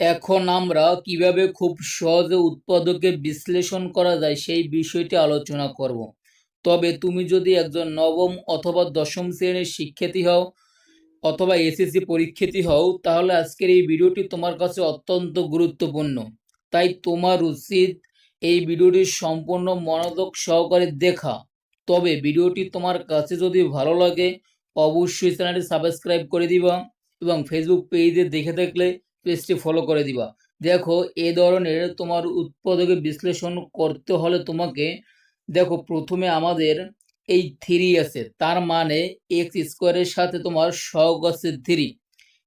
এখন আমরা কীভাবে খুব সহজে উৎপাদকে বিশ্লেষণ করা যায় সেই বিষয়টি আলোচনা করব। তবে তুমি যদি একজন নবম অথবা দশম শ্রেণির শিক্ষার্থী হও অথবা এসএসসি পরীক্ষার্থী হও, তাহলে আজকের এই ভিডিওটি তোমার কাছে অত্যন্ত গুরুত্বপূর্ণ। তাই তোমার উচিত এই ভিডিওটি সম্পূর্ণ মনোযোগ সহকারে দেখা। তবে ভিডিওটি তোমার কাছে যদি ভালো লাগে, অবশ্যই চ্যানেলটি সাবস্ক্রাইব করে দিবা এবং ফেসবুক পেজে দেখে থাকলে পেজটি ফলো করে দিবা। দেখো, এ ধরনের তোমার উৎপাদকে বিশ্লেষণ করতে হলে তোমাকে, দেখো, প্রথমে আমাদের এই থ্রি আছে। তার মানে এক্স স্কোয়ারের সাথে তোমার সহগ আছে থ্রি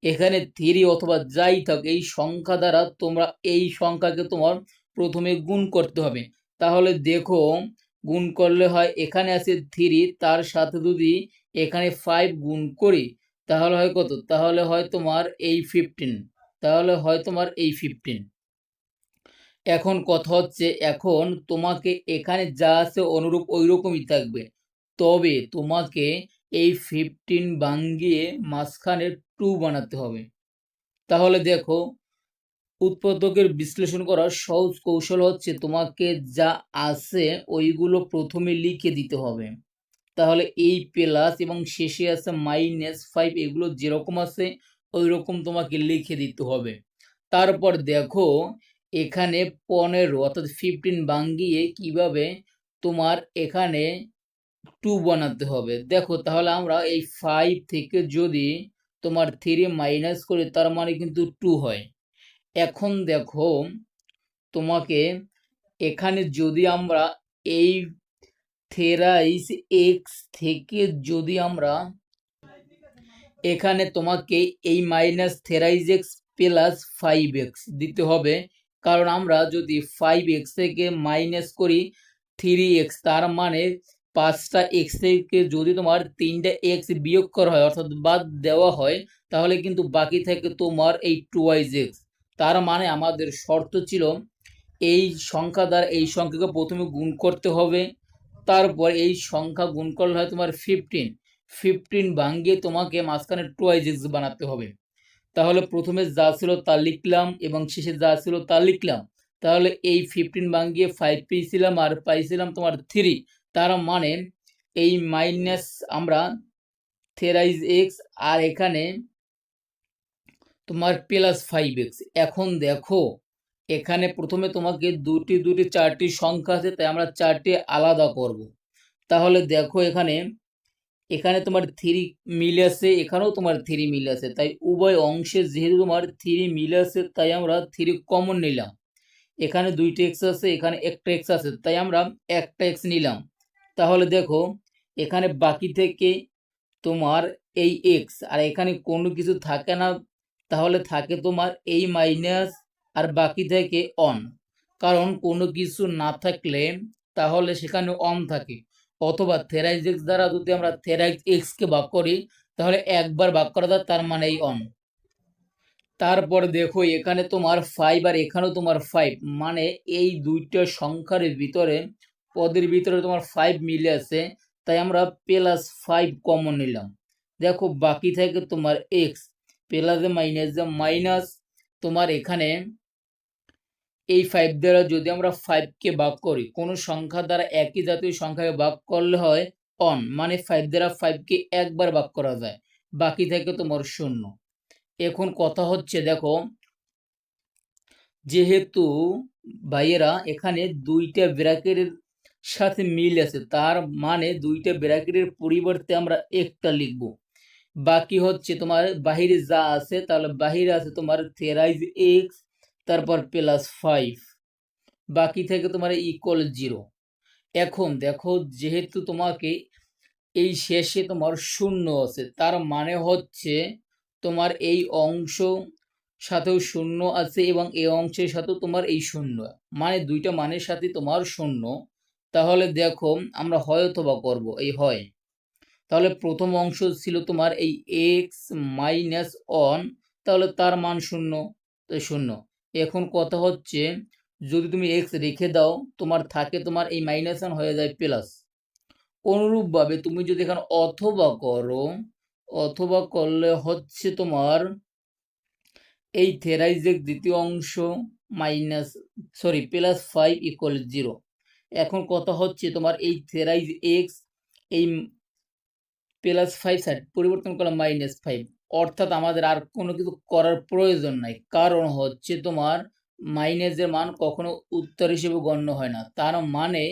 এখানে থ্রি অথবা যাই থাক, এই সংখ্যা দ্বারা তোমরা এই সংখ্যাকে তোমার প্রথমে গুণ করতে হবে। তাহলে দেখো, গুণ করলে হয় এখানে আছে থ্রি তার সাথে যদি এখানে ফাইভ গুণ করি, তাহলে হয় কত? তাহলে হয় তোমার এই ফিফটিন তাহলে হয় তোমার এই ফিফটিন এখন কথা হচ্ছে, এখন তোমাকে এখানে যা আছে অনুরূপ ওই রকমই থাকবে। তবে তোমাকে এই ফিফটিন ভাঙ্গিয়ে মাঝখানে টু বানাতে হবে। তাহলে দেখো, উৎপাদকের বিশ্লেষণ করার সহজ কৌশল হচ্ছে তোমাকে যা আছে ওইগুলো প্রথমে লিখে দিতে হবে। তাহলে এই প্লাস এবং শেষে আছে মাইনাস ফাইভ এগুলো যেরকম আছে ওই রকম তোমাকে লিখে দিতে হবে। তারপর দেখো, এখানে পনেরো, অর্থাৎ ফিফটিন বাঙ্গিয়ে কীভাবে তোমার এখানে টু বানাতে হবে। দেখো, তাহলে আমরা এই ফাইভ থেকে যদি তোমার থ্রি মাইনাস করি, তার মানে কিন্তু টু হয়। এখন দেখো, তোমাকে এখানে যদি আমরা এই থেরাইস এক্স থেকে যদি আমরা এখানে তোমাকে এই minus thrice x plus five x দিতে হবে। কারণ আমরা যদি ফাইভ এক্স থেকে মাইনাস করি থ্রি এক্স তার মানে পাঁচটা এক্স থেকে যদি তোমার তিনটে এক্স বিয়োগ করা হয়, অর্থাৎ বাদ দেওয়া হয়, তাহলে কিন্তু বাকি থাকে তোমার এই টুয়াইজ এক্স তার মানে আমাদের শর্ত ছিল, এই সংখ্যা দ্বারা এই সংখ্যাকে প্রথমে গুণ করতে হবে। তারপর এই সংখ্যা গুণ করলে হয় তোমার ফিফটিন ফিফটিন ভাঙ্গিয়ে তোমাকে মাঝখানে টুয়াইজ এক্স বানাতে হবে। তাহলে প্রথমে যা ছিল তা লিখলাম এবং শেষে যা ছিল তা লিখলাম। তাহলে এই ফিফটিন ভাঙ্গিয়ে ফাইভ পেয়েছিলাম আর পাইছিলাম তোমার থ্রি তার মানে এই মাইনাস আমরা থেরাইজ এক্স আর এখানে তোমার প্লাস ফাইভ এক্স এখন দেখো, এখানে প্রথমে তোমাকে দুটি দুটি, চারটি সংখ্যা আছে, তাই আমরা চারটি আলাদা করব। তাহলে দেখো এখানে এখানে তোমার থ্রি মিল আছে এখানেও তোমার থ্রি মিল আছে তাই উভয় অংশে যেহেতু তোমার থ্রি মিল আছে তাই আমরা থ্রি কমন নিলাম। এখানে দুইটা এক্স আছে, এখানে একটা এক্স আছে, তাই আমরা একটা এক্স নিলাম। তাহলে দেখো, এখানে বাকি থেকে তোমার এই এক্স আর এখানে কোনো কিছু থাকে না, তাহলে থাকে তোমার এই মাইনাস আর বাকি থেকে অন কারণ কোনো কিছু না থাকলে, তাহলে সেখানে অন থাকে। অথবা থেরাইজ এক্স দ্বারা যদি আমরা থেরাইজ এক্সকে ভাগ করি, তাহলে একবার ভাগ করা যায়, তার মানে এই অন। তারপর দেখো, এখানে তোমার ফাইভ আর এখানেও তোমার ফাইভ মানে এই দুইটা সংখ্যার ভিতরে, পদের ভিতরে তোমার ফাইভ মিলে আছে, তাই আমরা প্লাস ফাইভ কমন নিলাম। দেখো, বাকি থাকে তোমার এক্স প্লাসে মাইনাস মাইনাস তোমার এখানে এই ফাইভ দ্বারা যদি আমরা ফাইভকে ভাগ করি, কোনো সংখ্যা দ্বারা একই জাতীয় সংখ্যাকে ভাগ করলে হয় অন মানে ফাইভ দ্বারা ফাইভকে একবার ভাগ করা যায়, বাকি থাকে তোমার শূন্য। এখন কথা হচ্ছে, দেখো, যেহেতু ভাইয়েরা এখানে দুইটা ব্র্যাকেটের সাথে মিল আছে, তার মানে দুইটা ব্র্যাকেটের পরিবর্তে আমরা একটা লিখব। বাকি হচ্ছে তোমার বাহিরে যা আছে, তাহলে বাহিরে আছে তোমার থেরাইজ এক্স তারপর প্লাস ফাইভ বাকি থেকে তোমার ইকুয়াল জিরো এখন দেখো, যেহেতু তোমাকে এই শেষে তোমার শূন্য আছে, তার মানে হচ্ছে তোমার এই অংশ সাথেও শূন্য আছে এবং এই অংশের সাথেও তোমার এই শূন্য। মানে দুইটা মানের সাথে তোমার শূন্য। তাহলে দেখো, আমরা হয় অথবা করব, এই হয়। তাহলে প্রথম অংশ ছিল তোমার এই এক্স মাইনাস অন তাহলে তার মান শূন্য শূন্য। এখন কথা হচ্ছে, যদি তুমি এক্স রেখে দাও, তোমার থাকে তোমার এই মাইনাস ওয়ান হয়ে যায় প্লাস অনুরূপভাবে তুমি যদি এখানে অথবা করো, অথবা করলে হচ্ছে তোমার এই থেরাইজের দ্বিতীয় অংশ minus sorry plus five equal zero এখন কথা হচ্ছে তোমার এই থেরাইজ এক্স এই প্লাস ফাইভ সাইড পরিবর্তন করলাম মাইনাস ফাইভ অর্থাৎ আমাদের আর কোনো কিছু করার প্রয়োজন নাই। কারণ হচ্ছে তোমার মাইনাসের মান কখনো উত্তর হিসেবে গণ্য হয় না। তার মানে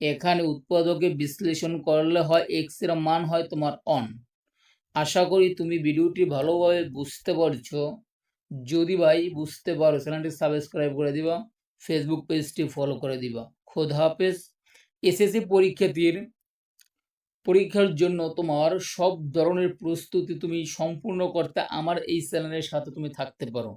এখানে উৎপাদকে বিশ্লেষণ করলে হয় এক্সের মান হয় তোমার অন আশা করি তুমি ভিডিওটি ভালোভাবে বুঝতে পারছ। যদি ভাই বুঝতে পারো, চ্যানেলটি সাবস্ক্রাইব করে দিবা ফেসবুক পেজটি ফলো করে দিবা। খোদা হাফেজ। এসএসসি পরীক্ষার্থীর পরীক্ষার জন্য তোমার সব ধরনের প্রস্তুতি তুমি সম্পূর্ণ করতে আমার এই চ্যানেলের সাথে তুমি থাকতে পারো।